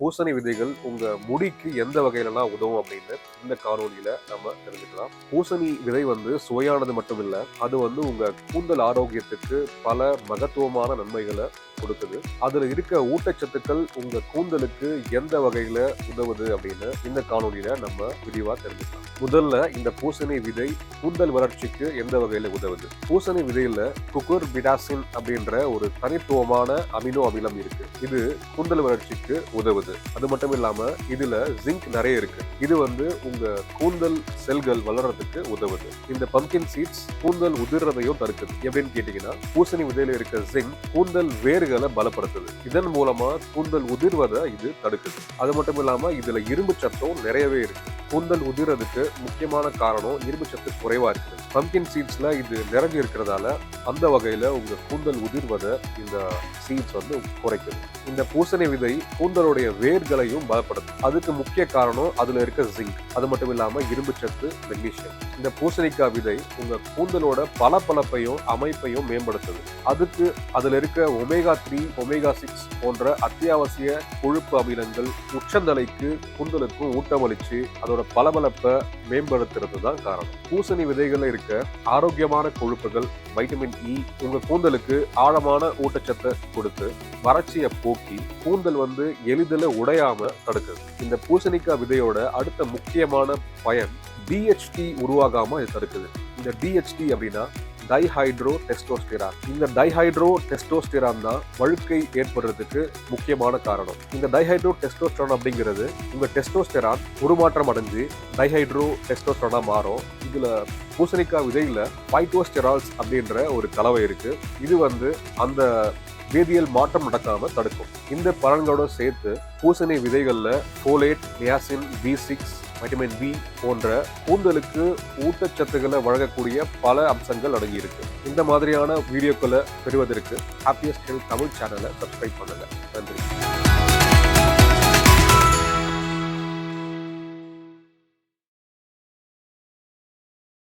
பூசணி விதைகள் உங்க முடிக்கு எந்த வகையிலலாம் உதவும் அப்படின்னு இந்த காணொலியில நம்ம தெரிஞ்சுக்கலாம். பூசணி விதை வந்து சுவையானது மட்டும் இல்ல அது வந்து உங்க கூந்தல் ஆரோக்கியத்துக்கு பல மகத்துவமான நன்மைகளை கொடுக்குது. அதுல இருக்க ஊட்டச்சத்துக்கள் உங்க கூந்தலுக்கு எந்த வகையில உதவுது அப்படின்னு இந்த காணொலியில நம்ம விரிவா தெரிஞ்சுக்கலாம். முதல்ல இந்த பூசணி விதை கூந்தல் வளர்ச்சிக்கு எந்த வகையில உதவுது? பூசணி விதையில குக்குர் பிடாசின் அப்படின்ற ஒரு தனித்துவமான அமினோ அமிலம் இருக்கு. இது கூந்தல் வளர்ச்சிக்கு உதவுது. அது மட்டும் இல்லாம இதுல ஜிங்க் நிறைய இருக்கு. இது வந்து உங்க கூந்தல் செல்கள் வளர்றதுக்கு உதவுது. இந்த பம்கின் சீட்ஸ் கூந்தல் உதிர்றதையும் தடுக்குது. எப்படின்னு கேட்டீங்கன்னா பூசணி விதையில இருக்க ஜிங்க் கூந்தல் வேர்கள் பலப்படுத்துது. இதன் மூலமா கூந்தல் உதிர்வதை இது தடுக்குது. அது மட்டும் இல்லாம இதுல இரும்பு சத்தம் நிறையவே இருக்கு. கூந்தல் உதிர்றதுக்கு முக்கியமான காரணம் இரும்பு சத்து குறைவா இருக்கு பம்கின் சீட்ஸ்ல இது நிறைஞ்சு இருக்கிறதால அந்த வகையில உங்க கூந்தல் உதிர்வதை இந்த சீட்ஸ் வந்து குறைக்குது. இந்த பூசணி விதை கூந்தலுடைய வேர்களையும் பலப்படுத்தும் அதுக்கு முக்கிய காரணம் அதுல இருக்க ஜிங்க் அது மட்டும் இல்லாம இரும்பு சத்து மெக்னீஷியம் இந்த பூசணிக்காய் விதை உங்க கூந்தலோட பளபளப்பையும் அமைப்பையும் மேம்படுத்துது. அதுக்கு அதுல இருக்க ஒமேகா த்ரீ ஒமேகா சிக்ஸ் போன்ற அத்தியாவசிய கொழுப்பு அமிலங்கள் உச்சந்தலைக்கு கூந்தலுக்கும் ஊட்டமளிச்சு அதோட பளபளப்பை மேம்படுத்துறது தான் காரணம். பூசணி விதைகள்ல இருக்க ஆரோக்கியமான கொழுப்புகள் வைட்டமின் இ e, உங்க கூந்தலுக்கு ஆழமான ஊட்டச்சத்தை கொடுத்து வறட்சியை போக்கி கூந்தல் வந்து எளிதில் உடையாம தடுக்குது. இந்த பூசணிக்காய் விதையோட அடுத்த முக்கியமான பயன் டிஹெச்டி உருவாகாம இது தடுக்குது. இந்த டிஹெச்டி அப்படின்னா டைஹைட்ரோ டெஸ்டோஸ்டிரான் இந்த டைஹைட்ரோ டெஸ்டோஸ்டிரான் தான் வழுக்கை ஏற்படுறதுக்கு முக்கியமான காரணம். இந்த டைஹைட்ரோ டெஸ்டோஸ்டிரான் அப்படிங்கிறது உங்க டெஸ்டோஸ்டெரான் உருமாற்றம் அடைஞ்சு டைஹைட்ரோ டெஸ்டோஸ்டரானா மாறும். இதுல பூசணிக்காய் விதையில பைட்டோஸ்டெரால்ஸ் அப்படின்ற ஒரு கலவை இருக்கு. இது வந்து அந்த வேதியியல் மாற்றம் நடக்காம தடுக்கும். இந்த பலன்களோட சேர்த்து பூசணி விதைகளில் folate niacin B six vitamin B போன்ற கூந்தலுக்கு ஊட்டச்சத்துக்களை வழங்கக்கூடிய பல அம்சங்கள் அடங்கியிருக்கு. இந்த மாதிரியான வீடியோக்களை பெறுவதற்கு ஹாப்பியஸ்ட் ஹெல்த் தமிழ் சேனலை சப்ஸ்கிரைப் பண்ணுங்கள் நன்றி.